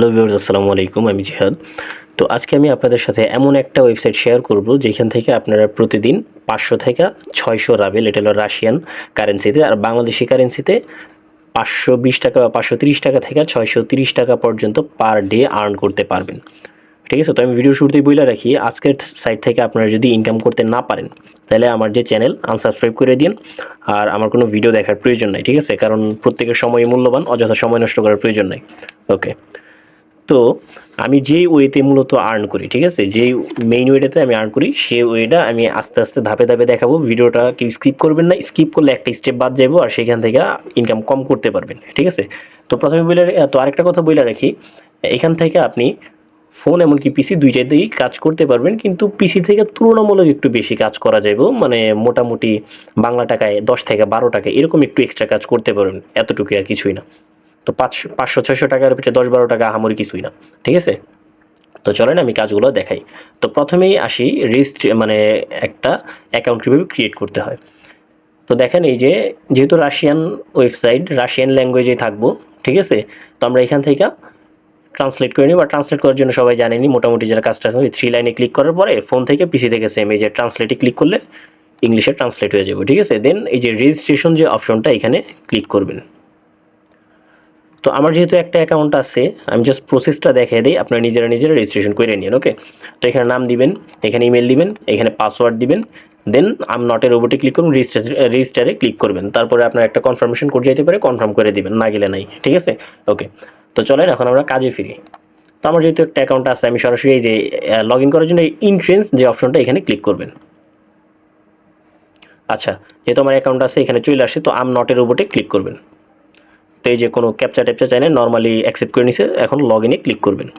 Hello viewers আসসালামু আলাইকুম, আমি জিহাদ। তো আজকে আমি আপনাদের সাথে এমন একটা ওয়েবসাইট শেয়ার করব, যেখান থেকে আপনারা প্রতিদিন পাঁচশো থেকে ছয়শো রাবেল, এটা হলো রাশিয়ান কারেন্সিতে আর বাংলাদেশি কারেন্সিতে পাঁচশো বিশ টাকা বা পাঁচশো তিরিশ টাকা থেকে ছয়শো তিরিশ টাকা পর্যন্ত পার ডে আর্ন করতে পারবেন। ঠিক আছে, তো আমি ভিডিও শুরুতেই বলে রাখি, আজকের সাইট থেকে আপনারা যদি ইনকাম করতে না পারেন, তাহলে আমার যে চ্যানেল আনসাবস্ক্রাইব করে দিন, আর আমার কোনো ভিডিও দেখার প্রয়োজন নাই, ঠিক আছে? কারণ প্রত্যেকের সময় মূল্যবান, অযথা সময় নষ্ট করার প্রয়োজন নাই। ওকে তো আমি যেই ওয়েতে মূলত আর্ন করি, ঠিক আছে? যেই মেইন ওয়েটাতে আমি আর্ন করি, সেই ওয়েটা আমি আস্তে আস্তে ধাপে ধাপে দেখাবো। ভিডিওটা কেউ স্কিপ করবেন না স্কিপ করলে একটা স্টেপ বাদ যাব আর সেখান থেকে ইনকাম কম করতে পারবেন, ঠিক আছে? তো প্রথমে বলে তো আরেকটা কথা বলে রাখি, এখান থেকে আপনি ফোন এমনকি পিসি দুইটাতেই কাজ করতে পারবেন, কিন্তু পিসি থেকে তুলনামূলক একটু বেশি কাজ করা যাবে মানে মোটামুটি বাংলা টাকায় দশ থেকে বারো টাকা, এরকম একটু এক্সট্রা কাজ করতে পারবেন, এতটুকু আর কিছুই না। তো পাঁচশো পাঁচশো, ছয়শো টাকার পিছিয়ে দশ বারো টাকা আহামরি কিছুই না, ঠিক আছে? তো চলেন আমি কাজগুলো দেখাই। তো প্রথমেই আসি রেজিস্ট্রি মানে একটা অ্যাকাউন্ট কীভাবে ক্রিয়েট করতে হয়। তো দেখেন এই যে, যেহেতু রাশিয়ান ওয়েবসাইট রাশিয়ান ল্যাঙ্গুয়েজে থাকব, ঠিক আছে? তো আমরা এখান থেকে ট্রান্সলেট করে নিই বা ট্রান্সলেট করার জন্য সবাই জানেনি মোটামুটি যারা কাজটা আছে থ্রি লাইনে ক্লিক করার পরে ফোন থেকে পিসি থেকে সেম এই যে ট্রান্সলেটে ক্লিক করলে ইংলিশে ট্রান্সলেট হয়ে যাবে, ঠিক আছে? দেন এই যে রেজিস্ট্রেশন যে অপশনটা এখানে ক্লিক করবেন। তো আমার যেহেতু একটা অ্যাকাউন্ট আছে, আমি জাস্ট প্রসেসটা দেখিয়ে দিই, আপনারা নিজেরা নিজেরা রেজিস্ট্রেশন করে নিন ওকে তো এখানে নাম দিবেন, এখানে ইমেল দিবেন, এখানে পাসওয়ার্ড দিবেন দেন আম নটে রোবটে ক্লিক করুন রেজিস্টার রেজিস্টারে ক্লিক করবেন। তারপরে আপনার একটা কনফার্মেশন কোড যাইতে পারে কনফার্ম করে দিবেন, না গেলে নাই, ঠিক আছে? ওকে তো চলেন, এখন আমরা কাজে ফিরি। তো আমার যেহেতু একটা অ্যাকাউন্ট আছে, আমি সরাসরি এই যে লগ ইন করার জন্য ইন্ট্রেন্স যে অপশনটা এখানে ক্লিক করবেন। আচ্ছা যেহেতু আমার অ্যাকাউন্ট আছে, এখানে চলে আসে, তো আম নটের রোবটে ক্লিক করবেন। যে কোনো ক্যাপচা ট্যাপচা চাই না নর্মালি অ্যাকসেপ্ট করে নিছে, এখন লগ ইনে ক্লিক করবেন।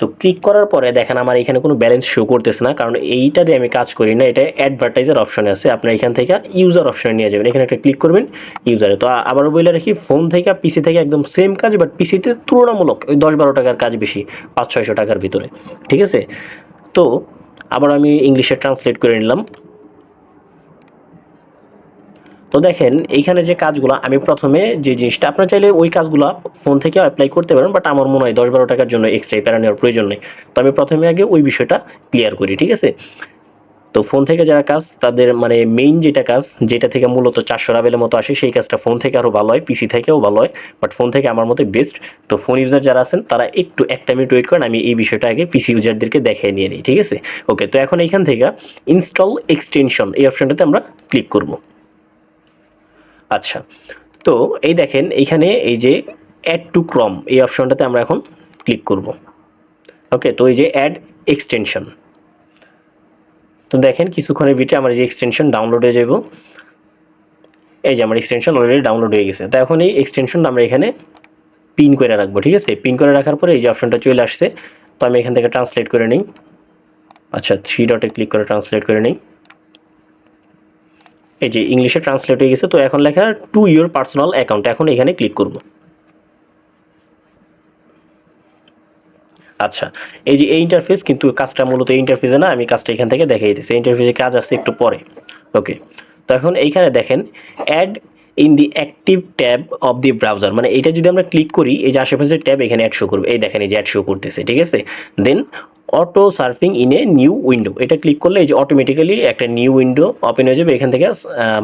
তো ক্লিক করার পরে দেখেন আমার এখানে কোনো ব্যালেন্স শো করতেছে না, কারণ এইটা দিয়ে আমি কাজ করি না, এটা অ্যাডভার্টাইজার অপশনে আছে আপনার এখান থেকে ইউজার অপশনে নিয়ে যাবেন। এখানে একটা ক্লিক করবেন ইউজারে তো আবারও বলে রাখি ফোন থেকে পিসি থেকে একদম সেম কাজ বাট পিসিতে তুলনামূলক ওই দশ বারো টাকার কাজ বেশি, পাঁচ, ছয়শো টাকার ভিতরে। ঠিক আছে? তো আবার আমি ইংলিশে ট্রান্সলেট করে নিলাম। তো দেখেন, এইখানে যে কাজগুলো, আমি প্রথমে যে জিনিসটা, আপনার চাইলে ওই কাজগুলো ফোন থেকে অ্যাপ্লাই করতে পারেন বাট আমার মনে হয় দশ বারো টাকার জন্য এক্সট্রা প্যারা নেওয়ার প্রয়োজন নেই। তো আমি প্রথমে আগে ওই বিষয়টা ক্লিয়ার করি, ঠিক আছে? তো ফোন থেকে যারা কাজ, তাদের মানে মেইন যেটা কাজ, যেটা থেকে মূলত চারশো রাবেলের মতো আসে, সেই কাজটা ফোন থেকে আরও ভালো হয় পিসি থেকেও ভালো হয় বাট ফোন থেকে আমার মতে বেস্ট তো ফোন ইউজার যারা আছেন, তারা একটু, একটা মিনিট ওয়েট করেন, আমি এই বিষয়টা আগে পিসি ইউজারদেরকে দেখিয়ে নিয়ে নিই, ঠিক আছে? ওকে তো এখন এইখান থেকে ইনস্টল এক্সটেনশন এই অপশনটাতে আমরা ক্লিক করব। আচ্ছা তো এই দেখেন এইখানে এই যে অ্যাড টু ক্রম এই অপশনটাতে আমরা এখন ক্লিক করব। ওকে তো এই যে অ্যাড এক্সটেনশন তো দেখেন কিছুক্ষণের ভিতরে আমার যে এক্সটেনশন ডাউনলোড হয়ে যাব এই যে আমার এক্সটেনশন অলরেডি ডাউনলোড হয়ে গেছে। তো এখন এই এক্সটেনশনটা আমরা এখানে পিন করে রাখব, ঠিক আছে? পিন করে রাখার পরে এই যে অপশনটা চলে আসছে। তো আমি এখান থেকে ট্রান্সলেট করে নিই। আচ্ছা থ্রি ডটে ক্লিক করে ট্রান্সলেট করে নিই। এই যে ইংলিশে ট্রান্সলেট হয়ে গেছে, তো এখন লেখা টু ইউর পার্সোনাল অ্যাকাউন্ট এখন এখানে ক্লিক করব। আচ্ছা এই যে এই ইন্টারফেস কিন্তু কাজটা মূলত এই ইন্টারফেসে না, আমি কাজটা এখান থেকে দেখাই দিচ্ছি ইন্টারফেসে কাজ আছে একটু পরে। ওকে তো এখন এইখানে দেখেন add in the active tab of the browser মানে এটা যদি আমরা ক্লিক করি, এই যে আশেপাশের ট্যাব এখানে অ্যাড শো করবে। এই দেখেন এই যে অ্যাড শো করতেছে, ঠিক আছে? Then auto surfing in a new window এটা ক্লিক করলে এই যে অটোমেটিক্যালি একটা নিউ উইন্ডো ওপেন হয়ে যাবে। এখান থেকে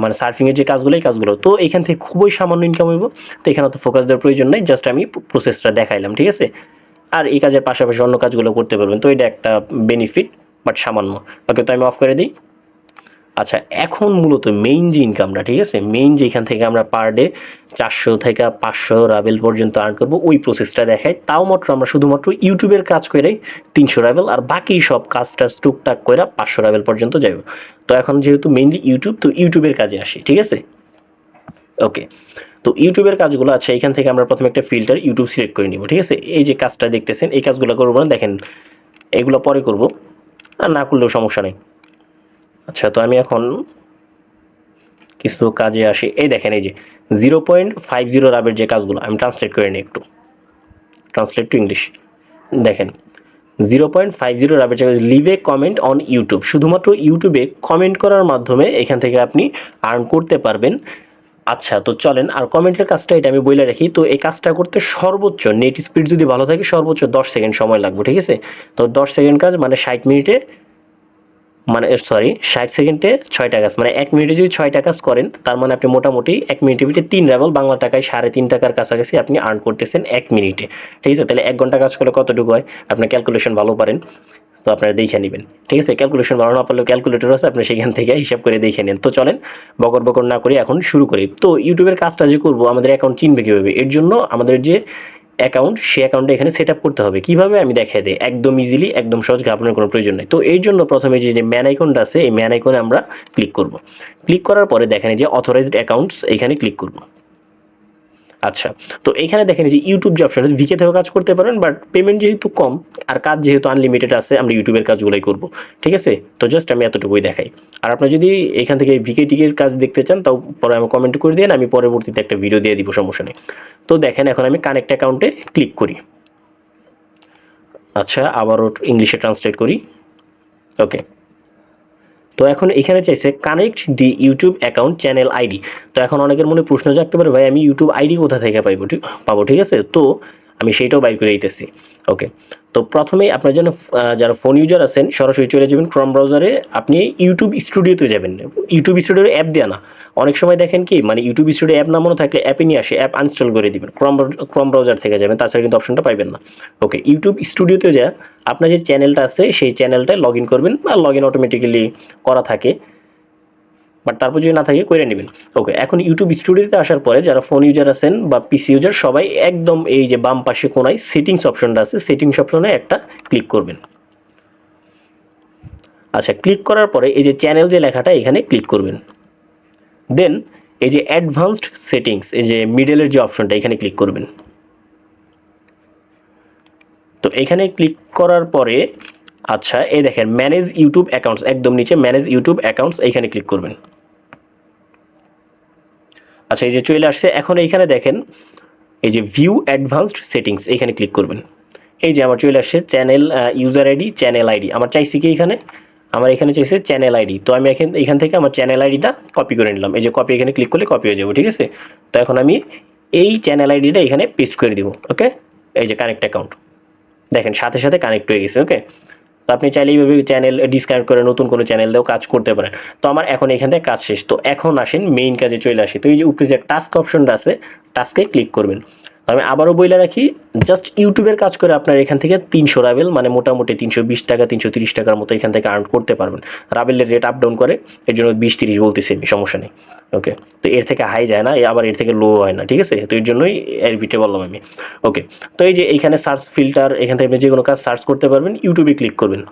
মানে সার্ফিংয়ের যে কাজগুলো, এই কাজগুলো। তো এখান থেকে খুবই সামান্য ইনকাম হইব। তো এখানে তো ফোকাস দেওয়ার প্রয়োজন নেই। জাস্ট আমি প্রসেসটা দেখাইলাম, ঠিক আছে? আর এই কাজের পাশাপাশি অন্য কাজগুলো করতে পারবেন। তো এটা একটা বেনিফিট বাট সামান্য। ওকে তো আমি অফ করে দিই। আচ্ছা এখন মূলত মেইন যে ইনকামটা ঠিক আছে? মেইন যে এখান থেকে আমরা পার ডে চারশো থেকে পাঁচশো রাবেল পর্যন্ত আর্ন করব, ওই প্রসেসটা দেখাই। তাও মাত্র আমরা শুধুমাত্র ইউটিউবের কাজ করে তিনশো রাবেল আর বাকি সব কাজটা টুকটাক করে পাঁচশো রাবেল পর্যন্ত যাব তো এখন যেহেতু মেইনলি ইউটিউব তো ইউটিউবের কাজে আসি, ঠিক আছে? ওকে তো ইউটিউবের কাজগুলো আছে এখান থেকে আমরা প্রথমে একটা ফিল্টার ইউটিউব সিলেক্ট করে নিব, ঠিক আছে? এই যে কাজটা দেখতেছেন, এই কাজগুলো করব না, দেখেন, এগুলো পরে করব। আর না করলেও সমস্যা নেই। আচ্ছা তো আমি এখন কিছু কাজে আসি। এই দেখেন, এই যে জিরো পয়েন্ট ফাইভ জিরো রাবের যে কাজগুলো, আমি ট্রান্সলেট করে নিই একটু। ট্রান্সলেট টু ইংলিশ দেখেন জিরো পয়েন্ট ফাইভ জিরো রাবের জায়গায় leave a comment on YouTube শুধুমাত্র ইউটিউবে কমেন্ট করার মাধ্যমে এখান থেকে আপনি আর্ন করতে পারবেন। আচ্ছা তো চলেন, আর কমেন্টের কাজটা এটা আমি বলে রাখি। তো এই কাজটা করতে সর্বোচ্চ নেট স্পিড যদি ভালো থাকে, সর্বোচ্চ দশ সেকেন্ড সময় লাগবে, ঠিক আছে? তো দশ সেকেন্ড কাজ মানে ষাট মিনিটে মানে সরি ষাট সেকেন্ডে ছয়টা কাজ। মানে এক মিনিটে যদি ছয়টা কাজ করেন, তার মানে আপনি মোটামুটি এক মিনিটে মিনিটে তিন রেবল, বাংলা টাকায় সাড়ে তিন টাকার কাছাকাছি আপনি আর্ন করতেছেন এক মিনিটে। ঠিক আছে? তাহলে এক ঘণ্টা কাজ করলে কতটুকু হয়? আপনি ক্যালকুলেশন ভালো পারেন, তো আপনারা দেখে নেবেন। ঠিক আছে? ক্যালকুলেশন ভালো না পারলেও ক্যালকুলেটর আছে, আপনি সেখান থেকে হিসাব করে দেখে নেন। তো চলেন, বকর বকর না করে এখন শুরু করি। তো ইউটিউবের কাজটা যে করব, আমাদের অ্যাকাউন্ট চিনবে কীভাবে? এর জন্য আমাদের যে অ্যাকাউন্ট সেই অ্যাকাউন্টে এখানে সেট আপ করতে হবে। কীভাবে আমি দেখাই দিই? একদম ইজিলি একদম সহজ আপনার কোনো প্রয়োজন নেই। তো এই জন্য প্রথমে যে ম্যান আইকনটা আছে, এই ম্যান আইকনে আমরা ক্লিক করব। ক্লিক করার পরে দেখেন যে অথরাইজড অ্যাকাউন্টস এখানে ক্লিক করব। আচ্ছা তো এখানে দেখেন যে ইউটিউব যে অপশন আছে ভিকে থেকেও কাজ করতে পারেন বাট পেমেন্ট যেহেতু কম, আর কাজ যেহেতু আনলিমিটেড আছে, আমরা ইউটিউবের কাজগুলোই করব, ঠিক আছে? তো জাস্ট আমি এতটুকুই দেখাই। আর আপনার যদি এখান থেকে ভিকে টিকের কাজ দেখতে চান, তাও পরে আমি কমেন্ট করে দিন, আমি পরবর্তীতে একটা ভিডিও দিয়ে দিব, সমস্যা নেই। তো দেখেন, এখন আমি কানেক্ট অ্যাকাউন্টে ক্লিক করি। আচ্ছা আবারও ইংলিশে ট্রান্সলেট করি। ওকে তো এখন এখানে চাইছে connect the YouTube account channel ID তো এখন অনেকের মনে প্রশ্ন জাগতে পারে, ভাই, আমি ইউটিউব আইডি কোথা থেকে পাইব? পাবো, ঠিক আছে? তো আমি সেইটাও বাইর করে দিতেছি। ওকে তো প্রথমেই আপনার জন্য যারা ফোন ইউজার আছেন, সরাসরি চলে যাবেন ক্রম ব্রাউজারে আপনি ইউটিউব স্টুডিওতে যাবেন। ইউটিউব স্টুডিওর অ্যাপ দেওয়া না। অনেক সময় দেখেন কি মানে ইউটিউব স্টুডিও অ্যাপ নামানো থাকলে অ্যাপে নিয়ে আসে অ্যাপ আনস্টল করে দিবেন। ক্রম ক্রম ব্রাউজার থেকে যাবেন, তাছাড়া কিন্তু অপশনটা পাইবেন না। ওকে ইউটিউব স্টুডিওতে যা, আপনার যে চ্যানেলটা আছে, সেই চ্যানেলটায় লগ ইন করবেন, আর লগ ইন অটোমেটিক্যালি করা থাকে। বাট তারপর যদি না থাকে করে নেবেন। ওকে এখন ইউটিউব স্টুডিওতে আসার পরে যারা ফোন ইউজার আছেন বা পিসি ইউজার সবাই একদম এই যে বাম পাশে কোনায় সেটিংস অপশনটা আছে সেটিংস অপশনে একটা ক্লিক করবেন। আচ্ছা ক্লিক করার পরে এই যে চ্যানেল যে লেখাটা, এখানে ক্লিক করবেন। দেন এই যে অ্যাডভান্সড সেটিংস এই যে মিডলের যে অপশনটা এখানে ক্লিক করবেন। তো এখানে ক্লিক করার পরে আচ্ছা এই দেখেন ম্যানেজ ইউটিউব অ্যাকাউন্টস একদম নিচে ম্যানেজ ইউটিউব অ্যাকাউন্টস এইখানে ক্লিক করবেন। আচ্ছা এই যে চলে আসছে, এখন এইখানে দেখেন, এই যে ভিউ অ্যাডভান্সড সেটিংস এইখানে ক্লিক করবেন। এই যে আমার চলে আসছে channel user ID channel ID আমার চাইছি কি এখানে? আমার এখানে চাইছে চ্যানেল আইডি তো আমি এখান এখান থেকে আমার চ্যানেল আইডিটা কপি করে নিলাম। এই যে কপি এখানে ক্লিক করলে কপি হয়ে যাবে, ঠিক আছে? তো এখন আমি এই চ্যানেল আইডিটা এখানে পেস্ট করে দিব ওকে এই যে কানেক্ট অ্যাকাউন্ট দেখেন, সাথে সাথে কানেক্ট হয়ে গেছে ওকে তো আপনি চাইলে এইভাবে চ্যানেল ডিসকানেক্ট করে নতুন কোনো চ্যানেল দিয়েও কাজ করতে পারেন। তো আমার এখন এখান থেকে কাজ শেষ। তো এখন আসেন মেইন কাজে চলে আসি। তো এই যে উপরে যে টাস্ক অপশনটা আছে টাস্কে ক্লিক করবেন। আমি আবারও বইলে রাখি জাস্ট ইউটিউবের কাজ করে আপনার এখান থেকে তিনশো রাবেল মানে মোটামুটি তিনশো বিশ টাকা, তিনশো তিরিশ টাকার মতো এখান থেকে আর্ন করতে পারবেন। রাবেলের রেট আপ ডাউন করে, এর জন্য বিশ তিরিশ বলতেছি আমি, সমস্যা নেই। ওকে তো এর থেকে হাই যায় না আবার এর থেকে লো হয় না, ঠিক আছে? তো এর জন্যই এর ভিটে বললাম আমি। ওকে তো এই যে এইখানে সার্চ ফিল্টার এখান থেকে আপনি যে কোনো কাজ সার্চ করতে পারবেন ইউটিউবে ক্লিক করবেন।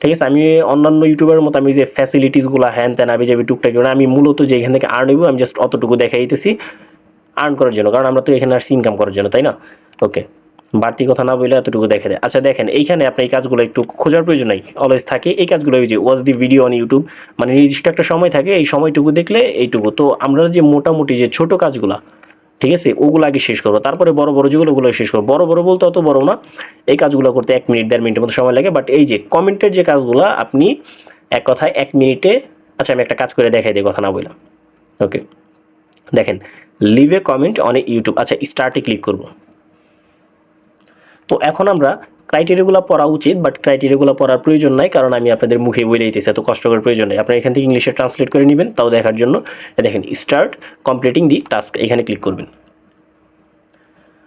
ঠিক আছে? আমি অন্যান্য ইউটিউবের মতো আমি যে ফ্যাসিলিটিসগুলো হ্যান ত্যান আবি যাবি, টুকটাক আমি মূলত যে এখান থেকে আর্ন হইব, আমি জাস্ট অতটুকু দেখাই দিতেছি আর্ন করার জন্য, কারণ আমরা তো এখানে আসছি ইনকাম করার জন্য, তাই না? ওকে বাড়তি কথা না বলে এতটুকু দেখে দেয় আচ্ছা দেখেন, এইখানে আপনার এই কাজগুলো একটু খোঁজার প্রয়োজন নাই অলওয়েজ থাকে। এই কাজগুলো ওই যে watch the video on YouTube মানে নির্দিষ্ট একটা সময় থাকে, এই সময়টুকু দেখলে এইটুকু। তো আমরা যে মোটামুটি যে ছোট কাজগুলো, ঠিক আছে, ওগুলো আগে শেষ করব। তারপরে বড় বড় যেগুলো, ওগুলো শেষ করব। বড় বড় বলতে অত বড় না। এই কাজগুলো করতে এক মিনিট, দেড় মিনিটের মতো সময় লাগে। বাট এই যে কমেন্টের যে কাজগুলো, আপনি এক কথায় এক মিনিটে আচ্ছা আমি একটা কাজ করে দেখাই দিই, কথা না বললাম ওকে দেখেন leave a comment on a YouTube আচ্ছা স্টার্টে ক্লিক করব। তো এখন আমরা ক্রাইটেরিয়াগুলো পড়া উচিত বাট ক্রাইটেরিয়াগুলো পড়ার প্রয়োজন নাই, কারণ আমি আপনাদের মুখে বলে দিতেছি, এত কষ্ট করার প্রয়োজন নেই। আপনারা এখান থেকে ইংলিশে ট্রান্সলেট করে নেবেন, তাও দেখার জন্য। দেখেন স্টার্ট কমপ্লিটিং দি টাস্ক এখানে ক্লিক করবেন।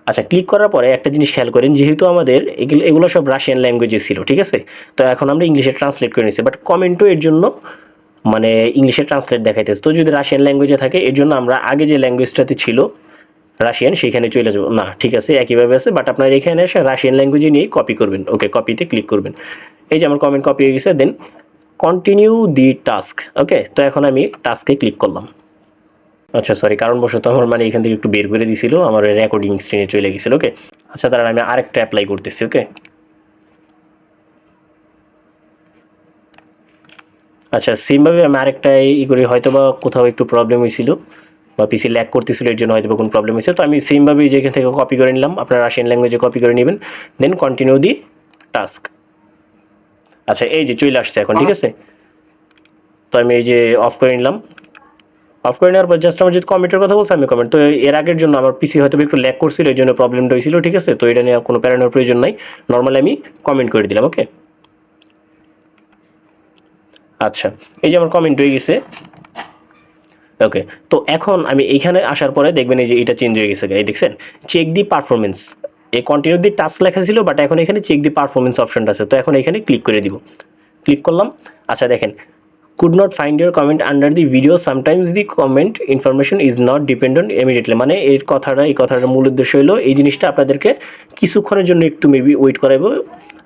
আচ্ছা ক্লিক করার পরে একটা জিনিস খেয়াল করেন, যেহেতু আমাদের এগুলো এগুলো সব রাশিয়ান ল্যাঙ্গুয়েজে ছিল, ঠিক আছে? তো এখন আমরা ইংলিশে ট্রান্সলেট করে নিচ্ছি বাট কমেন্টও এর জন্য মানে ইংলিশে ট্রান্সলেট দেখাইতেছে। তো যদি রাশিয়ান ল্যাঙ্গুয়েজে থাকে, এর জন্য আমরা আগে যে ল্যাঙ্গুয়েজটাতে ছিল রাশিয়ান সেখানে চলে যাব। না, ঠিক আছে, একইভাবে আছে বাট আপনার এখানে এসে রাশিয়ান ল্যাঙ্গুয়েজে নিয়ে কপি করবেন। ওকে কপিতে ক্লিক করবেন। এই যে আমার কমেন্ট কপি হয়ে গেছে দেন কন্টিনিউ দি টাস্ক ওকে তো এখন আমি টাস্কে ক্লিক করলাম। আচ্ছা সরি কারণবশত আমার মানে এখান থেকে একটু বের করে দিছিল, আমার রেকর্ডিং স্ক্রিনে চলে গেছিল ওকে আচ্ছা তাহলে আমি আরেকটা অ্যাপ্লাই করতেছি ওকে আচ্ছা সেমভাবে আমি আরেকটা ই করি হয়তো বা কোথাও একটু প্রবলেম হয়েছিল বা পিসি ল্যাক করতেছিল এর জন্য হয়তো বা কোনো প্রবলেম হয়েছে তো আমি সেমভাবে যেখান থেকে কপি করে নিলাম আপনার রাশিয়ান ল্যাঙ্গুয়েজে কপি করে নেবেন দেন কন্টিনিউ দি টাস্ক আচ্ছা এই যে চলে আসছে এখন ঠিক আছে? তো আমি এই যে অফ করে নিলাম। অফ করে নেওয়ার পর জাস্ট আমার যদি কমেন্টের কথা বলছে আমি কমেন্ট তো এর আগের জন্য আমার পিসি হয়তো একটু ল্যাক করছিল এই জন্য প্রবলেমটা হয়েছিল ঠিক আছে? তো এটা নিয়ে আর কোনো প্যারানোর প্রয়োজন নাই। নর্মালি আমি কমেন্ট করে দিলাম ওকে আচ্ছা এই যে আমার কমেন্ট হয়ে গেছে। ওকে তো এখন আমি এইখানে আসার পরে দেখবেন এই যে এটা চেঞ্জ হয়ে গেছে, এই দেখছেন? চেক দি পারফরমেন্স এই কন্টিনিউ দি টাস্ক লেখা ছিল বাট এখন এখানে চেক দি পারফরমেন্স অপশনটা আছে, তো এখন এখানে ক্লিক করে দিব। ক্লিক করলাম আচ্ছা দেখেন। Could not find your comment under the video sometimes the comment information is not dependent immediately মানে এর কথাটা, এই কথাটার মূল উদ্দেশ্য হলো, এই জিনিসটা আপনাদেরকে কিছুক্ষণের জন্য একটু মেবি ওয়েট করাবো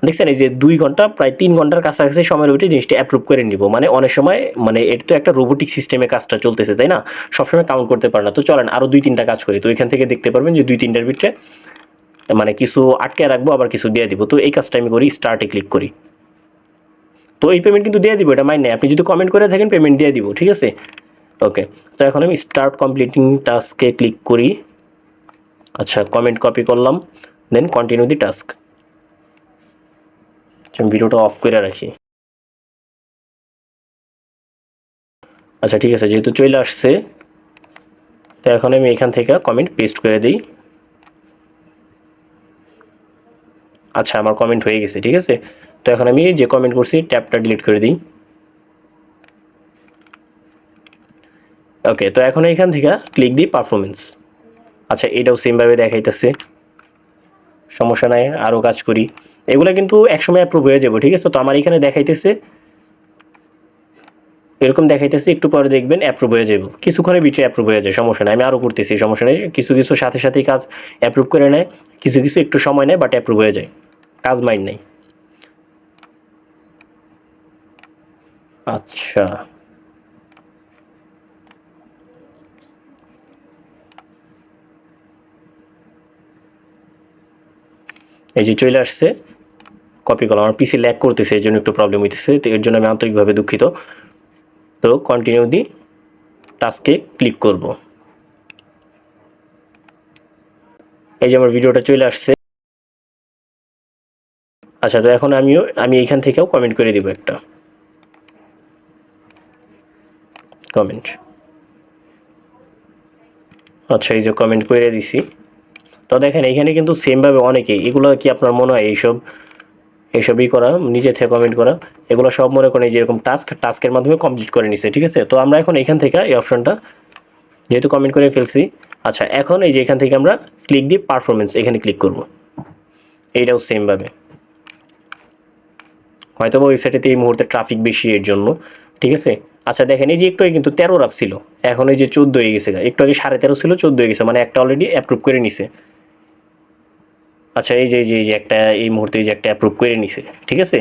দেখছেন, এই যে দুই ঘণ্টা, প্রায় তিন ঘণ্টার কাছাকাছি সময়ের ভিতরে জিনিসটা অ্যাপ্রুভ করে নিব। মানে অনেক সময় মানে এর তো একটা রোবোটিক সিস্টেমে কাজটা চলতেছে, তাই না? সবসময় কাউন্ট করতে পারে না। তো চলেন আরও দুই তিনটা কাজ করি। তো এখান থেকে দেখতে পারবেন যে দুই তিনটার ভিতরে মানে কিছু আটকে রাখব, আবার কিছু দিয়ে দিব। তো এই কাজটা আমি করি স্টার্টে ক্লিক করি। তো এই পেমেন্ট কিন্তু দিয়ে দিব, এটা মাইন নেই। আপনি যদি কমেন্ট করে থাকেন পেমেন্ট দিয়ে দিব, ঠিক আছে? ওকে তো এখন আমি স্টার্ট কমপ্লিটিং টাস্কে ক্লিক করি। আচ্ছা কমেন্ট কপি করলাম দেন কন্টিনিউ দি টাস্ক ভিডিওটা অফ করে রাখি। আচ্ছা ঠিক আছে, যেহেতু চলে আসছে, তো এখন আমি এখান থেকে কমেন্ট পেস্ট করে দিই। আচ্ছা আমার কমেন্ট হয়ে গেছে, ঠিক আছে? তো এখন আমি যে কমেন্ট করছি ট্যাবটা ডিলিট করে দিই। ওকে তো এখন এখান থেকে ক্লিক দিই পারফরমেন্স আচ্ছা এটাও সেমভাবে দেখাইতেছে। সমস্যা নাই আরও কাজ করি। এগুলো কিন্তু একসময় অ্যাপ্রুভ হয়ে যাব, ঠিক আছে? তো আমার এখানে দেখাইতেছে, এরকম দেখাইতেছে, একটু পরে দেখবেন অ্যাপ্রুভ হয়ে যাব কিছুক্ষণের ভিতরে অ্যাপ্রুভ হয়ে যায়, সমস্যা নেই, আমি আরও করতেছি, সমস্যা নেই। কিছু কিছু সাথে সাথেই কাজ অ্যাপ্রুভ করে নেয়, কিছু কিছু একটু সময় নেয় বাট অ্যাপ্রুভ হয়ে যায়। কাজ মাইন্ড নেই। আচ্ছা। এই যে চলে আসছে কপি করলাম। আমার পিসি ল্যাক করতেছে, এই জন্য একটু প্রবলেম হইতেছে। তো এর জন্য আমি আন্তরিকভাবে দুঃখিত। তো কন্টিনিউ দি টাস্কে ক্লিক করব। এই যে আমার ভিডিওটা চলে আসছে। আচ্ছা তো এখন আমিও, আমি এইখান থেকেও কমেন্ট করে দিব একটা। কমেন্ট আচ্ছা এই যে কমেন্ট করে দিছি। তো দেখেন এখানে কিন্তু সেমভাবে অনেকেই, এগুলো কি আপনার মনে হয় এইসব এইসবই করা, নিজে থেকে কমেন্ট করা, এগুলো সব মনে করেন যেরকম টাস্ক টাস্কের মাধ্যমে কমপ্লিট করে নিছে, ঠিক আছে? তো আমরা এখন এখান থেকে এই অপশনটা যেহেতু কমেন্ট করে ফেলছি আচ্ছা এখন এই যে এখান থেকে আমরা ক্লিক দিয়ে পারফরমেন্স এখানে ক্লিক করব। এইটাও সেমভাবে হয়তো ওয়েবসাইটেতে এই মুহূর্তে ট্রাফিক বেশি এর জন্য, ঠিক আছে? আচ্ছা দেখেন, এই যে একটু কিন্তু তেরো রাপ ছিল, এখন এই যে চোদ্দ হয়ে গেছে। একটু আগে সাড়ে তেরো ছিল, চোদ্দ হয়ে গেছে মানে একটা অলরেডি অ্যাপ্রুভ করে নিছে। আচ্ছা এই যে এই যে একটা, এই মুহূর্তে যে একটা অ্যাপ্রুভ করে নিছে, ঠিক আছে?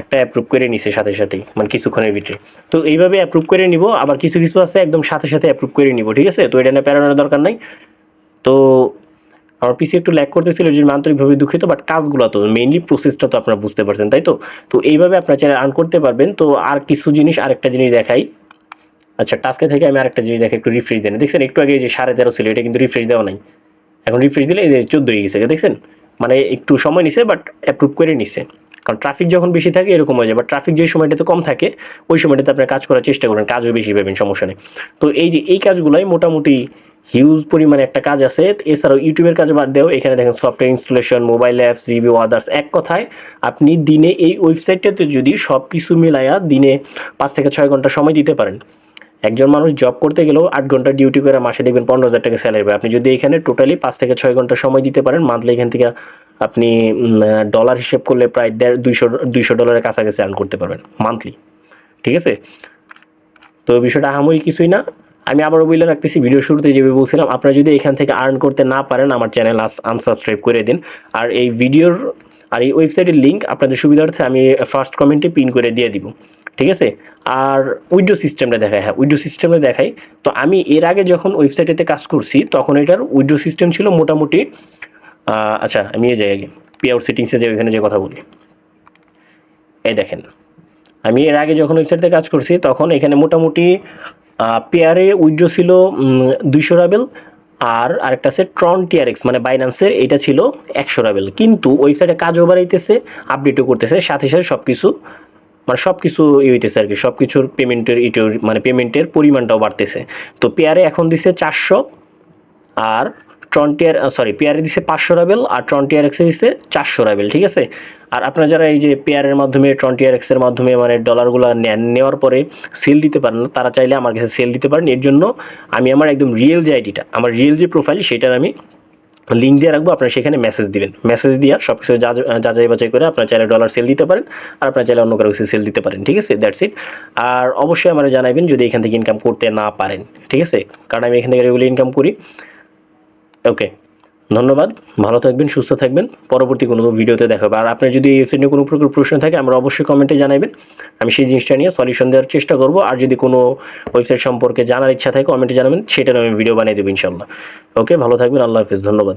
একটা অ্যাপ্রুভ করে নিছে সাথে সাথেই মানে কিছুক্ষণের ভিতরে। তো এইভাবে অ্যাপ্রুভ করে নিব, আবার কিছু কিছু আছে একদম সাথে সাথে অ্যাপ্রুভ করে নিব, ঠিক আছে? তো এটা নিয়ে প্যারানোর দরকার নাই। তো আমার পিসি একটু ল্যাক করতেছিল, যে আন্তরিকভাবে দুঃখিত বাট কাজগুলো তো মেইনলি প্রসেসটা তো আপনারা বুঝতে পারছেন, তাই তো? তো এইভাবে আপনার চ্যানেল আর্ন করতে পারবেন। তো আর কিছু জিনিস, আরেকটা জিনিস দেখাই। আচ্ছা টাস্কে থেকে আমি আরেকটা জিনিস দেখাই, একটু রিফ্রেশ দেন। দেখছেন, একটু আগে যে সাড়ে তেরো ছিল, এটা কিন্তু রিফ্রেশ দেওয়া নাই। এখন রিফ্রেশ দিলে এই যে চোদ্দ হয়ে গেছে, দেখছেন? মানে একটু সময় নিছে বাট অ্যাপ্রুভ করে নিছে। কারণ ট্রাফিক যখন বেশি থাকে, এরকম হয়ে যায়। বা ট্রাফিক যে সময়টাতে কম থাকে, ওই সময়টাতে আপনার কাজ করার চেষ্টা করবেন কাজও বেশি পাবেন, সমস্যা নেই। তো এই যে, এই কাজগুলোই মোটামুটি হিউজ পরিমাণে একটা কাজ আছে। এছাড়াও ইউটিউবের কাজ বাদ দেও, এখানে দেখেন software installation mobile apps review others এক কথায় আপনি দিনে এই ওয়েবসাইটটাতে যদি সব কিছু মিলাইয়া দিনে পাঁচ থেকে ছয় ঘণ্টা সময় দিতে পারেন একজন মানুষ জব করতে গেলেও আট ঘণ্টা ডিউটি করে মাসে দেখবেন পনেরো হাজার টাকা স্যালারি আপনি যদি এখানে টোটালি পাঁচ থেকে ছয় ঘণ্টা সময় দিতে পারেন মান্থলি এখান থেকে আপনি ডলার হিসেব করলে প্রায় দেড়, দুইশো দুইশো ডলারের কাছাকাছি আর্ন করতে পারবেন মান্থলি ঠিক আছে? তো বিষয়টা আহামরি কিছুই না। আমি আবারও বলে রাখতেছি ভিডিও শুরুতে যেভাবে বলছিলাম, আপনারা যদি এখান থেকে আর্ন করতে না পারেন, আমার চ্যানেল আনসাবস্ক্রাইব করে দিন। আর এই ভিডিওর আর এই ওয়েবসাইটের লিঙ্ক আপনাদের সুবিধার্থে আমি ফার্স্ট কমেন্টে পিন করে দিয়ে দিব। ঠিক আছে? আর উইডো সিস্টেমটা দেখায় হ্যাঁ উইডো সিস্টেমে দেখাই। তো আমি এর আগে যখন ওয়েবসাইটেতে কাজ করছি, তখন এটার উইডো সিস্টেম ছিল মোটামুটি আচ্ছা আমি এই যাই আগে পে আউট সেটিংসে যে ওইখানে যে কথা বলি। এই দেখেন, আমি এর আগে যখন ওয়েবসাইটে কাজ করছি, তখন এখানে মোটামুটি পেয়ারে উইড্রো ছিল দুইশো রাবেল, আর আরেকটা আছে ট্রন টিআরএক্স মানে বাইন্যান্সের, এটা ছিল একশো রাবেল। কিন্তু ওয়েবসাইটে কাজও বাড়াইতেছে, আপডেটও করতেছে, সাথে সাথে সব কিছু মানে সব কিছু ই হইতেছে আর কি সব কিছুর পেমেন্টের ইটো মানে পেমেন্টের পরিমাণটাও বাড়তেছে। তো পেয়ারে এখন দিছে চারশো আর ট্রন্টিয়ার সরি পেয়ারে দিছে পাঁচশো রাবেল আর ট্রন্টিয়ার এক্সে দিছে চারশো রাবেল, ঠিক আছে? আর আপনারা যারা এই যে পেয়ারের মাধ্যমে, ট্রন্টিয়ার এক্সের মাধ্যমে মানে ডলারগুলো নেওয়ার পরে সেল দিতে পারেন, তারা চাইলে আমার কাছে সেল দিতে পারেন। এর জন্য আমি আমার একদম রিয়েল যে আইডিটা আমার রিয়েল যে প্রোফাইল সেটার আমি লিঙ্ক দিয়ে রাখব, আপনারা সেখানে মেসেজ দিবেন। মেসেজ দিয়ে সব কিছু যাচাই বাছাই করে আপনার চাইলে ডলার সেল দিতে পারেন আর আপনার চাইলে অন্য কারও কিছু সেল দিতে পারেন, ঠিক আছে? দ্যাটস ইট আর অবশ্যই আমার জানাবেন যদি এখান থেকে ইনকাম করতে না পারেন, ঠিক আছে? কারণ আমি এখান থেকে রেগুলার ইনকাম করি। ওকে ধন্যবাদ, ভালো থাকবেন, সুস্থ থাকবেন। পরবর্তী কোনো ভিডিওতে দেখা আর আপনার যদি এই নিয়ে কোনো প্রকার প্রশ্ন থাকে, আমরা অবশ্যই কমেন্টে জানাবেন আমি সেই জিনিসটা নিয়ে সলিউশন দেওয়ার চেষ্টা করব। আর যদি কোনো ওয়েবসাইট সম্পর্কে জানার ইচ্ছা থাকে কমেন্টে জানাবেন। সেটা আমি ভিডিও বানিয়ে দেবো ইনশাল্লাহ ওকে ভালো থাকবেন, আল্লাহ হাফিজ, ধন্যবাদ।